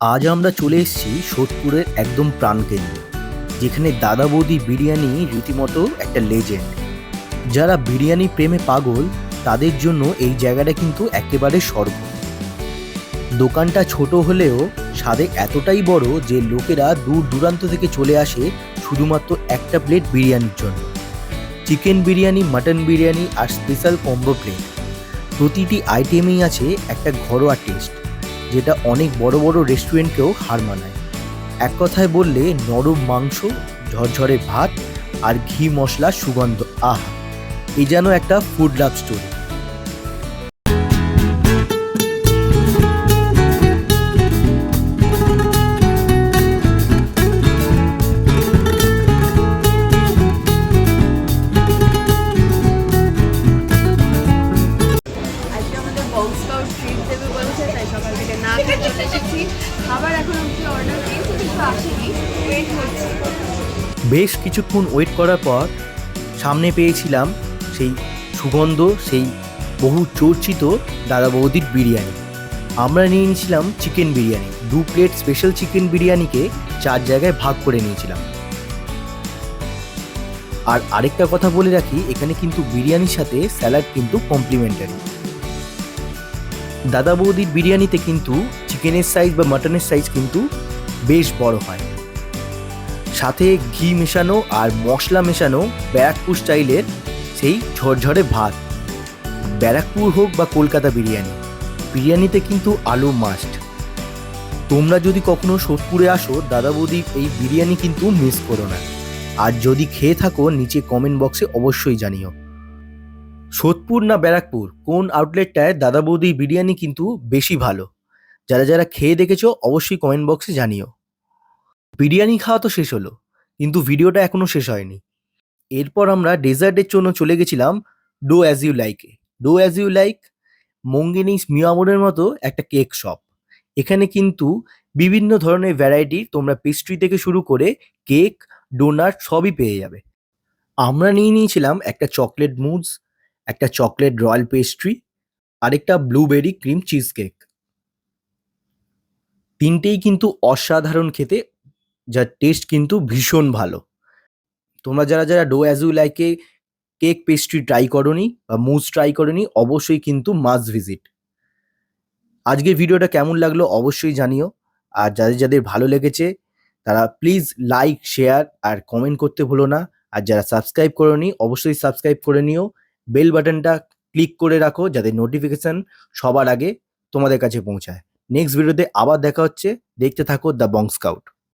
আজ আমরা চলে এসেছি সোদপুরের একদম প্রাণকেন্দ্রে, যেখানে দাদা বৌদি বিরিয়ানি রীতিমতো একটা লেজেন্ড যারা বিরিয়ানি প্রেমে পাগল, তাদের জন্য এই জায়গাটা কিন্তু একেবারে স্বর্গ। দোকানটা ছোট হলেও স্বাদে এতটাই বড় যে লোকেরা দূর দূরান্ত থেকে চলে আসে শুধুমাত্র একটা প্লেট বিরিয়ানির জন্য। চিকেন বিরিয়ানি মাটন বিরিয়ানি আর স্পেশাল কম্বো প্লেট প্রতিটি আইটেমেই আছে একটা ঘরোয়া টেস্ট যেটা অনেক বড় বড় রেস্টুরেন্টকেও হার মানায়। এক কথায় বললে নরম মাংস, ঝরঝরে ভাত আর ঘি মশলা সুগন্ধ, আহা! এই যেন একটা ফুড লাভ স্টোরি আজকে আমাদের ট্রিট দেবে সকাল বেশ কিছুক্ষণ ওয়েট করার পর সামনে পেয়েছিলাম সেই সুগন্ধ, সেই বহু চর্চিত দাদা বৌদির বিরিয়ানি। আমরা নিয়ে নিয়েছিলাম চিকেন বিরিয়ানি। দু প্লেট স্পেশাল চিকেন বিরিয়ানিকে চার জায়গায় ভাগ করে নিয়েছিলাম। আর আরেকটা কথা বলে রাখি, এখানে কিন্তু বিরিয়ানির সাথে স্যালাড কিন্তু কমপ্লিমেন্টারি দাদা বৌদির বিরিয়ানিতে কিন্তু চিকেনের সাইজ বা মাটনের সাইজ কিন্তু বেশ বড় হয়। সাথে ঘি মেশানো আর মশলা মেশানো ব্যারাকপুর স্টাইলের সেই ঝরঝরে ভাত। ব্যারাকপুর হোক বা কলকাতা বিরিয়ানি, বিরিয়ানিতে কিন্তু আলু মাস্ট তোমরা যদি কখনো সোদপুরে আসো দাদা বৌদি এই বিরিয়ানি কিন্তু মিস করো না। আর যদি খেয়ে থাকো, নিচে কমেন্ট বক্সে অবশ্যই জানিও। সোদপুর না ব্যারাকপুর, কোন আউটলেটটায় দাদা বৌদি বিরিয়ানি কিন্তু বেশি ভালো? যারা যারা খেয়ে দেখেছ, অবশ্যই কমেন্ট বক্সে জানিও। বিরিয়ানি খাওয়া তো শেষ হলো, কিন্তু ভিডিওটা এখনও শেষ হয়নি। এরপর আমরা ডেজার্টের জন্য চলে গেছিলাম do as you লাইকে do as you like Monginis মিয়ামোরের মতো একটা কেক শপ এখানে কিন্তু বিভিন্ন ধরনের ভ্যারাইটি তোমরা পেস্ট্রি থেকে শুরু করে কেক ডোনাট সবই পেয়ে যাবে। আমরা নিয়ে নিয়েছিলাম একটা চকলেট মুজ একটা চকলেট রয়্যাল পেস্ট্রি আরেকটা ব্লুবেরি ক্রিম চিজ কেক তিনটেই কিন্তু অসাধারণ খেতে, যার টেস্ট কিন্তু ভীষণ ভালো। তোমরা যারা যারা ডো অ্যাজ ইউ লাইকে কেক পেস্ট্রি ট্রাই করনি বা মুজ ট্রাই করনি, অবশ্যই কিন্তু মাস্ট ভিজিট আজকের ভিডিওটা কেমন লাগল অবশ্যই জানিও। আর যাদের যাদের ভালো লেগেছে, তারা প্লিজ লাইক শেয়ার আর কমেন্ট করতে ভুলো না। আর যারা সাবস্ক্রাইব করনি, অবশ্যই সাবস্ক্রাইব করে নিও। বেল বাটনটা ক্লিক করে রাখো যাতে নোটিফিকেশান সবার আগে তোমাদের কাছে পৌঁছায়। নেক্সট ভিডিওতে আবার দেখা হচ্ছে। দেখতে থাকো দ্য বং স্কাউট